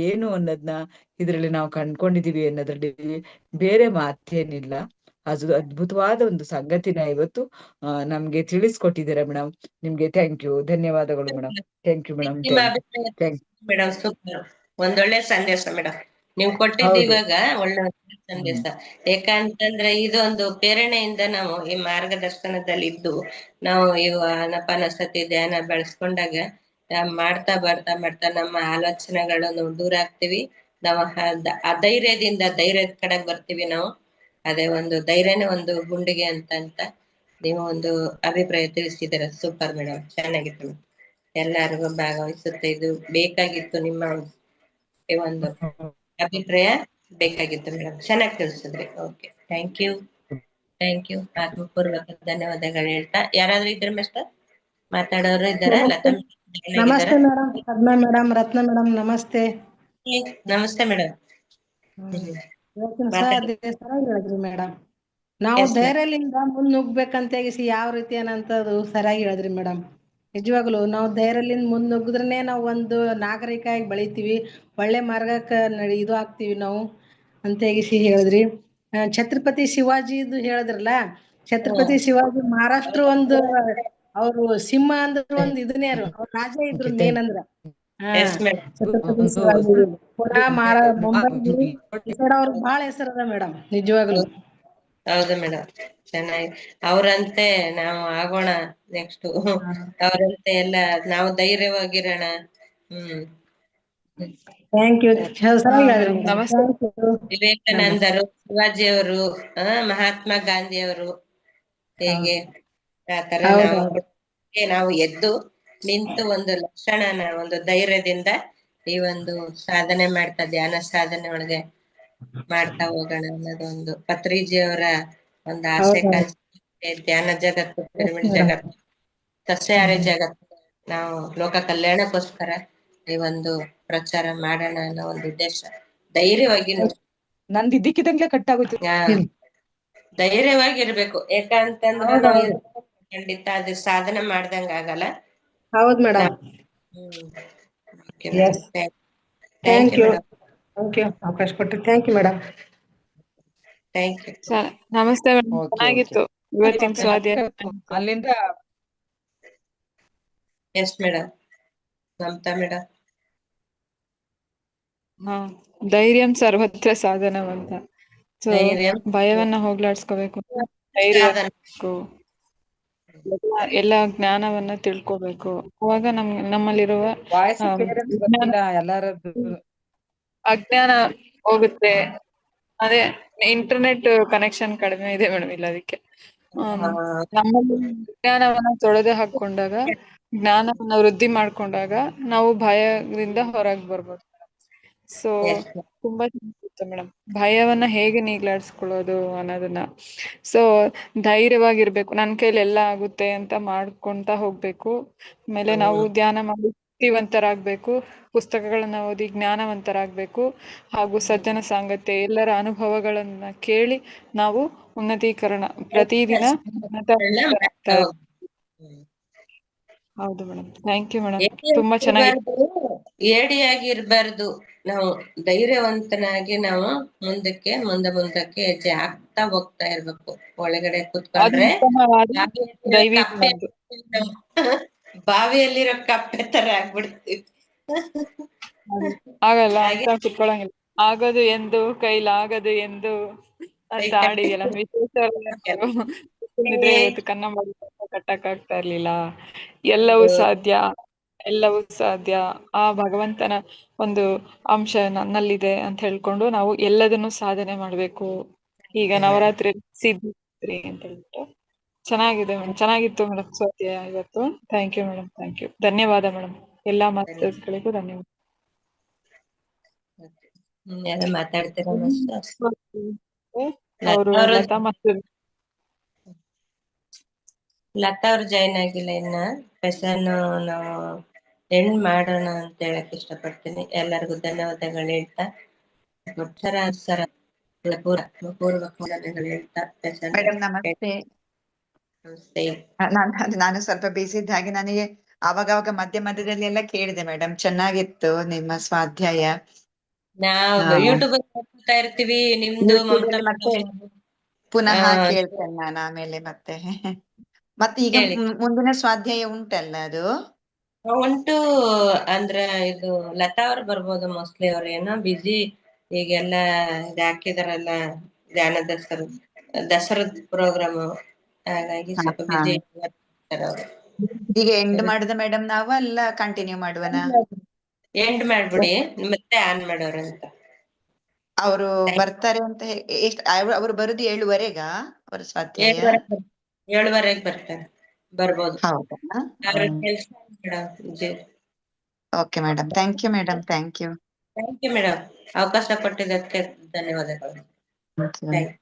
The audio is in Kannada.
ಏನು ಅನ್ನೋದನ್ನ ಇದರಲ್ಲಿ ನಾವು ಕಂಡ್ಕೊಂಡಿದೀವಿ ಅನ್ನೋದ್ರಲ್ಲಿ ಬೇರೆ ಮಾತೇನಿಲ್ಲ. ಅದು ಅದ್ಭುತವಾದ ಒಂದು ಸಂಗತಿನ ಇವತ್ತು ಆ ನಮ್ಗೆ ತಿಳಿಸ್ಕೊಟ್ಟಿದ್ದೀರಾ ಮೇಡಮ್ ನಿಮ್ಗೆ ಥ್ಯಾಂಕ್ ಯು ಧನ್ಯವಾದಗಳು ಮೇಡಮ್ ಥ್ಯಾಂಕ್ ಯು ಮೇಡಮ್ ನಿಮ್ಮ ಮೇಡಮ್ ಸೂಪರ್. ಒಂದೊಳ್ಳೆ ಸಂದೇಶ ಮೇಡಮ್ ನೀವು ಕೊಟ್ಟಿದ್ದು ಇವಾಗ ಒಳ್ಳೆ ಸಂದೇಶ. ಯಾಕಂತಂದ್ರೆ ಇದೊಂದು ಪ್ರೇರಣೆಯಿಂದ ನಾವು ಈ ಮಾರ್ಗದರ್ಶನದಲ್ಲಿ ಇದ್ದು ನಾವು ಇವ ಅನಪಾನಸತಿ ಧ್ಯಾನ ಬೆಳೆಸ್ಕೊಂಡಾಗ ಮಾಡ್ತಾ ಬರ್ತಾ ಮಾಡ್ತಾ ನಮ್ಮ ಆಲೋಚನೆಗಳನ್ನು ದೂರ ಆಗ್ತೀವಿ ನಾವು ಅಧೈರ್ಯದಿಂದ ಧೈರ್ಯದ ಕಡೆ ಬರ್ತೀವಿ ನಾವು. ಅದೇ ಒಂದು ಧೈರ್ಯನೇ ಒಂದು ಗುಂಡಿಗೆ ಅಂತ ಅಂತ ನೀವು ಒಂದು ಅಭಿಪ್ರಾಯ ತಿಳಿಸಿದ್ದೀರ. ಸೂಪರ್ ಮೇಡಮ್, ಚೆನ್ನಾಗಿತ್ತು. ಎಲ್ಲರಿಗೂ ಭಾಗವಹಿಸುತ್ತೆ ಇದು ಬೇಕಾಗಿತ್ತು ನಿಮ್ಮ ಒಂದು ಅಭಿಪ್ರಾಯ ಬೇಕಾಗಿತ್ತು ಮೇಡಮ್. ಚೆನ್ನಾಗಿ ತಿಳಿಸಿದ್ರಿ. Okay, thank you. Thank you. ಆತ್ಮಪೂರ್ವಕ ಧನ್ಯವಾದಗಳು ಹೇಳ್ತಾ. ಯಾರಾದ್ರೂ ಇದ್ರ ಮಿಸ್ಟರ್ ಮಾತಾಡೋರು ಇದ್ದಾರೆ? ಲತಾ ನಮಸ್ತೆ madam madam Padma madam Ratna madam ನಮಸ್ತೆ. ನಮಸ್ತೆ ಮೇಡಮ್ ಹೇಳಿದ್ರಿ ಮೇಡಮ್ ನಾವು. ಧೈರ್ಯಲಿಂದ ಮುಂದ್ ನುಗ್ಬೇಕಂತ ಯಾವ ರೀತಿ ಏನಂತದು ಸರಿಯಾಗಿ ಹೇಳಿದ್ರಿ ಮೇಡಮ್ ನಿಜವಾಗ್ಲು ನಾವು ಧೈರ್ಯಲಿಂದ ಮುಂದ್ ನುಗ್ಗಿದ್ರೇನೆ ನಾವು ಒಂದು ನಾಗರಿಕ ಆಗಿ ಬೆಳಿತೀವಿ ಒಳ್ಳೆ ಮಾರ್ಗಕ್ಕ ನಡಿ ಇದು ಆಗ್ತೀವಿ ನಾವು ಅಂತ ಹೇಗಿಸಿ ಹೇಳಿದ್ರಿ. ಛತ್ರಪತಿ ಶಿವಾಜಿದು ಹೇಳಿದ್ರಲ್ಲ ಛತ್ರಪತಿ ಶಿವಾಜಿ ಮಹಾರಾಷ್ಟ್ರ ಒಂದು ಅವರು ಸಿಂಹ ಅಂದ್ರೆ ಒಂದ್ ಇದನ್ನೇ ಅವ್ರು ರಾಜ ಇದ್ರು ಮೇನ್ ಅಂದ್ರ. ಅವ್ರ ಬಹಳ ಹೆಸರದ ಮೇಡಮ್ ನಿಜವಾಗ್ಲು. ಹೌದು ಮೇಡಮ್ ಚೆನ್ನಾಗಿ. ಅವ್ರಂತೆ ನಾವು ಆಗೋಣ ನೆಕ್ಸ್ಟ್. ಅವ್ರಂತೆ ಎಲ್ಲ ನಾವು ಧೈರ್ಯವಾಗಿರೋಣ. ಹ್ಮ್. ವಿವೇಕಾನಂದರು ಶಿವಾಜಿಯವರು ಅವರು ಮಹಾತ್ಮ ಗಾಂಧಿಯವರು. ಹೇಗೆ? ಆತರ ತರ ನಾವು. ನಾವು ಎದ್ದು ನಿಂತು ಒಂದು ಲಕ್ಷಣನ ಒಂದು ಧೈರ್ಯದಿಂದ ಈ ಒಂದು ಸಾಧನೆ ಮಾಡ್ತಾ ಧ್ಯಾನ ಸಾಧನೆ ಒಳಗೆ ಮಾಡ್ತಾ ಹೋಗೋಣ ಅನ್ನೋದು ಒಂದು ಪತ್ರಿಜಿಯವರ ಒಂದು ಆಸೆ. ಧ್ಯಾನ ಜಗತ್ತು ಪಿರಮಿಡ್ ಜಗತ್ತು ಸಸ್ಯಹಾರಿ ಜಗತ್ತು. ನಾವು ಲೋಕ ಕಲ್ಯಾಣಕ್ಕೋಸ್ಕರ ಈ ಒಂದು ಪ್ರಚಾರ ಮಾಡೋಣ ಅನ್ನೋ ಒಂದು ಉದ್ದೇಶ. ಧೈರ್ಯವಾಗಿ ನಂದು ಇದಕ್ಕಿದಂಗೆ ಕಟ್ ಆಗುತ್ತೆ ಧೈರ್ಯವಾಗಿ ಧೈರ್ಯವಾಗಿರ್ಬೇಕು. ಯಾಕಂತಂದ್ರೆ ನಾವು. ಖಂಡಿತ ಅದು ಸಾಧನೆ ಮಾಡ್ದಂಗ ಆಗಲ್ಲ. ಹೌದ್ madam. Thank you thank you ಅವಕಾಶ ಕೊಟ್ಟು thank you madam thank you ನಮಸ್ತೆ ಮೇಡಮ್ ಚೆನ್ನಾಗಿತ್ತು. ಇವತ್ತಿನ ಸ್ವಾಧ್ಯಾಯ ಅಲ್ಲಿಂದ ಎಸ್ ಮೇಡಮ್ ಮಮತಾ ಮೇಡಮ್ ಹಾ ಧೈರ್ಯಂ ಸರ್ವತ್ರ ಸಾಧನವಂತ. ಸೊ ಧೈರ್ಯಂ. ಭಯವನ್ನ ಹೋಗ್ಲಾಡ್ಸ್ಕೋಬೇಕು. ಧೈರ್ಯ. ಎಲ್ಲ- ಜ್ಞಾನವನ್ನ ತಿಳ್ಕೊಬೇಕು. ಅವಾಗ ನಮ್ ನಮ್ಮಲ್ಲಿರುವ ಅಜ್ಞಾನ ಹೋಗುತ್ತೆ. ಅದೇ ಇಂಟರ್ನೆಟ್ ಕನೆಕ್ಷನ್ ಕಡಿಮೆ ಇದೆ ಮೇಡಮ್ ಇಲ್ಲ ಅದಕ್ಕೆ. ನಮ್ಮಲ್ಲಿ ಜ್ಞಾನವನ್ನ ತೊಳೆದು ಹಾಕೊಂಡಾಗ ಜ್ಞಾನವನ್ನ ವೃದ್ಧಿ ಮಾಡ್ಕೊಂಡಾಗ ನಾವು ಭಯದಿಂದ ಹೊರಗ್ ಬರ್ಬೋದು. ಸೊ. ತುಂಬಾ ಚೆನ್ನಾಗಿತ್ತು ಮೇಡಮ್? ಭಯವನ್ನ ಹೇಗೆ ನೀಗ್ಲಾಡ್ಸ್ಕೊಳ್ಳೋದು ಅನ್ನೋದನ್ನ. ಸೊ ಧೈರ್ಯವಾಗಿರ್ಬೇಕು. ನನ್ ಕೈಲಿ ಎಲ್ಲ ಆಗುತ್ತೆ ಅಂತ ಮಾಡ್ಕೊಂತ ಹೋಗ್ಬೇಕು. ಆಮೇಲೆ ನಾವು ಧ್ಯಾನ ಮಾಡಿ ಶಕ್ತಿವಂತರಾಗ್ಬೇಕು ಪುಸ್ತಕಗಳನ್ನ ಓದಿ ಜ್ಞಾನವಂತರಾಗ್ಬೇಕು ಹಾಗೂ ಸಜ್ಜನ ಸಾಂಗತ್ಯ ಎಲ್ಲರ ಅನುಭವಗಳನ್ನ ಕೇಳಿ ನಾವು ಉನ್ನತೀಕರಣ. ಪ್ರತಿದಿನ. ಹೌದು. ಮೇಡಮ್. Thank you madam. ತುಂಬಾ ಚೆನ್ನಾಗಿ ಏಡಿಯಾಗಿ ಇರಬಾರ್ದು. ನಾವು ಧೈರ್ಯವಂತನಾಗಿ ನಾವು ಮುಂದಕ್ಕೆ ಮುಂದೆ ಮುಂದಕ್ಕೆ ಹೆಜ್ಜೆ ಹಾಕ್ತಾ ಹೋಗ್ತಾ ಇರ್ಬೇಕು. ಒಳಗಡೆ ಕೂತ್ಕೊಂಡ್ರೆ ಬಾವಿಯಲ್ಲಿರೋ ಕಪ್ಪೆ ತರ ಆಗ್ಬಿಡ್ತೀವಿ. ಆಗಲ್ಲ ಕುತ್ಕೊಳಂಗಿಲ್ಲ ಆಗೋದು ಎಂದು ಕೈಲಾಗದು ಎಂದು ಅಂತ ಹಾಡಿಗೆಲ್ಲ ವಿಶೇಷ ಕಟ್ಟಕ್ ಆಗ್ತಾ ಇರ್ಲಿಲ್ಲ. ಎಲ್ಲವೂ ಸಾಧ್ಯ. ಎಲ್ಲವೂ ಸಾಧ್ಯ. ಆ ಭಗವಂತನ ಒಂದು ಅಂಶ ನನ್ನಲ್ಲಿದೆ ಅಂತ ಹೇಳ್ಕೊಂಡು ನಾವು ಎಲ್ಲದನ್ನು ಸಾಧನೆ ಮಾಡ್ಬೇಕು. ಈಗ ನವರಾತ್ರಿ ಸಿದ್ಧಿ ಅಂತ ಹೇಳ್ಬಿಟ್ಟು. ಚೆನ್ನಾಗಿದೆ ಮೇಡಮ್ ಚೆನ್ನಾಗಿತ್ತು ಮೇಡಮ್ ಸ್ವಾಧ್ಯಾಯ ಇವತ್ತು. Thank you madam thank you ಧನ್ಯವಾದ ಮೇಡಮ್ ಎಲ್ಲಾ ಮಾಸ್ಟರ್ಸ್ಗಳಿಗೂ ಧನ್ಯವಾದ. ಲತಾ ಅವ್ರು ಜಾಯ್ನ್ ಆಗಿಲ್ಲ ಇನ್ನ. ಪೆಸನ್ ನಾವು ಎಂಡ್ ಮಾಡೋಣ ಅಂತ ಹೇಳಕ್ ಇಷ್ಟಪಡ್ತೀನಿ. ಎಲ್ಲರಿಗೂ ಧನ್ಯವಾದಗಳು ಹೇಳ್ತಾ. ಸರ ಸರ ನಾನು ಸ್ವಲ್ಪ ಬಿಸಿ ಇದ್ದ ಹಾಗೆ ನನಗೆ ಅವಾಗವಾಗ ಮಧ್ಯ ಮಧ್ಯದಲ್ಲಿ ಎಲ್ಲ ಕೇಳಿದೆ ಮೇಡಮ್ ಚೆನ್ನಾಗಿತ್ತು ನಿಮ್ಮ ಸ್ವಾಧ್ಯಾಯ. ನಾವು ಯೂಟ್ಯೂಬ್ ನೋಡ್ತಾ ಇರ್ತೀವಿ. ನಿಮ್ದು ಪುನಃ. ಕೇಳ್ತೇನೆ ನಾನು ಆಮೇಲೆ ಮತ್ತೆ. ಮತ್ತೆ ಈಗ. ಮುಂದಿನ ಸ್ವಾಧ್ಯಾಯ ಉಂಟಲ್ಲ ಅದು? ಉಂಟು ಅಂದ್ರ ಇದು ಲತಾ ಅವ್ರು ಬರ್ಬೋದು ಮೋಸ್ಟ್ಲಿ ಅವ್ರ. ಏನೋ ಬಿಜಿ ಈಗೆಲ್ಲ ಇದ್ ಹಾಕಿದಾರಲ್ಲ ಧ್ಯಾನ ದಸರ ದಸರದ ಪ್ರೋಗ್ರಾಮ್ ಹಾಗಾಗಿ ಸ್ವಲ್ಪ. ಬಿಜಿ ಈಗ ಎಂಡ್ ಮಾಡಿದ ಮೇಡಮ್ ನಾವು ಅಲ್ಲ ಕಂಟಿನ್ಯೂ ಮಾಡುವನ? ಎಂಡ್ ಮಾಡ್ಬಿಡಿ ಮತ್ತೆ ಆನ್ ಮಾಡೋರಂತ ಅವರು ಬರ್ತಾರೆ ಅಂತ ಎಷ್ಟ್ ಅವ್ರು- ಬರುದು ಏಳುವರೆಗಾ? ಅವ್ರ ಸ್ವಾಧ್ಯಾಯ? ಏಳುವರೆಗೆ ಬರ್ತಾರೆ. ಬರ್ಬೋದು. ಹೌದಾ? ಅವ್ರ ಕೆಲ್ಸ madam okay madam thank you madam thank you thank you madam ಅವಕಾಶ ಕೊಟ್ಟಿದ್ದಕ್ಕೆ ಧನ್ಯವಾದಗಳು. Thank you thank you